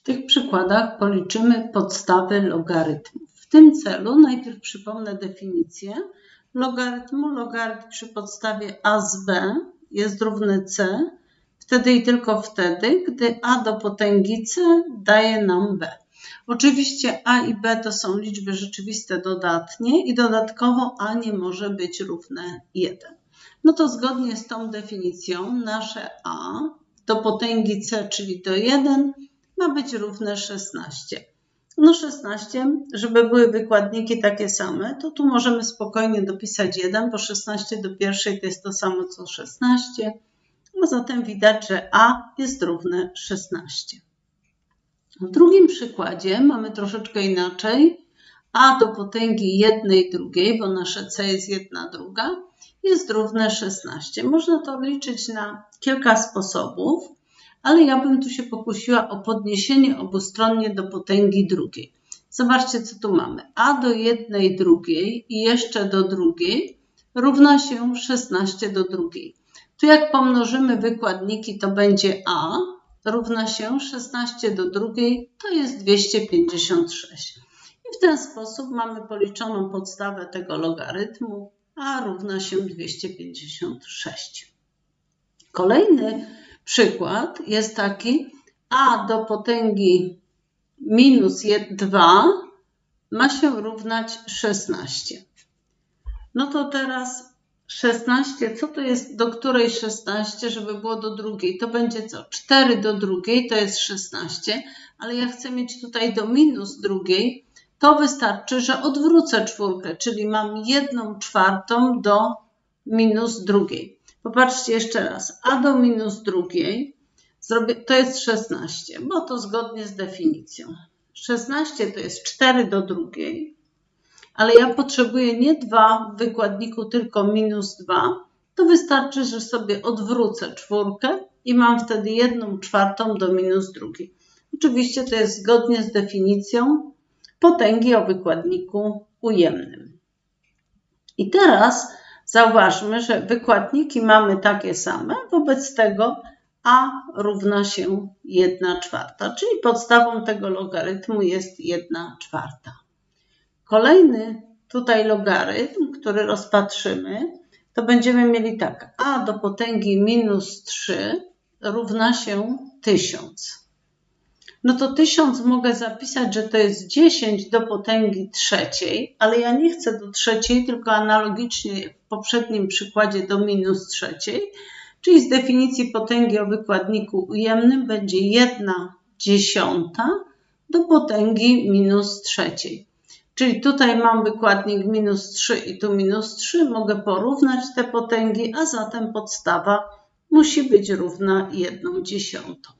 W tych przykładach policzymy podstawy logarytmów. W tym celu najpierw przypomnę definicję logarytmu. Logarytm przy podstawie a z b jest równy c, wtedy i tylko wtedy, gdy a do potęgi c daje nam b. Oczywiście a i b to są liczby rzeczywiste dodatnie i dodatkowo a nie może być równe 1. No to zgodnie z tą definicją nasze a do potęgi c, czyli do 1, ma być równe 16. No 16, żeby były wykładniki takie same, to tu możemy spokojnie dopisać 1, bo 16 do pierwszej to jest to samo co 16. No zatem widać, że a jest równe 16. W drugim przykładzie mamy troszeczkę inaczej. a do potęgi jednej drugiej, bo nasze c jest jedna druga, jest równe 16. Można to liczyć na kilka sposobów ale ja bym tu się pokusiła o podniesienie obustronnie do potęgi drugiej. Zobaczcie, co tu mamy. a do jednej drugiej i jeszcze do drugiej równa się 16 do drugiej. Tu jak pomnożymy wykładniki, to będzie a równa się 16 do drugiej, to jest 256. I w ten sposób mamy policzoną podstawę tego logarytmu, a równa się 256. Kolejny Przykład jest taki, a do potęgi minus 2 ma się równać 16. No to teraz 16, co to jest do której 16, żeby było do drugiej? To będzie co? 4 do drugiej to jest 16, ale ja chcę mieć tutaj do minus drugiej, to wystarczy, że odwrócę czwórkę, czyli mam jedną czwartą do minus drugiej. Popatrzcie jeszcze raz. a do minus drugiej to jest 16, bo to zgodnie z definicją. 16 to jest 4 do drugiej, ale ja potrzebuję nie 2 w wykładniku, tylko minus 2. To wystarczy, że sobie odwrócę czwórkę i mam wtedy 1 czwartą do minus drugiej. Oczywiście to jest zgodnie z definicją potęgi o wykładniku ujemnym. I teraz Zauważmy, że wykładniki mamy takie same, wobec tego a równa się 1 czwarta, czyli podstawą tego logarytmu jest 1 czwarta. Kolejny tutaj logarytm, który rozpatrzymy, to będziemy mieli tak, a do potęgi minus 3 równa się 1000 no to 1000 mogę zapisać, że to jest 10 do potęgi trzeciej, ale ja nie chcę do trzeciej, tylko analogicznie w poprzednim przykładzie do minus trzeciej, czyli z definicji potęgi o wykładniku ujemnym będzie 1 dziesiąta do potęgi minus trzeciej. Czyli tutaj mam wykładnik minus 3 i tu minus 3, mogę porównać te potęgi, a zatem podstawa musi być równa 1 dziesiątą.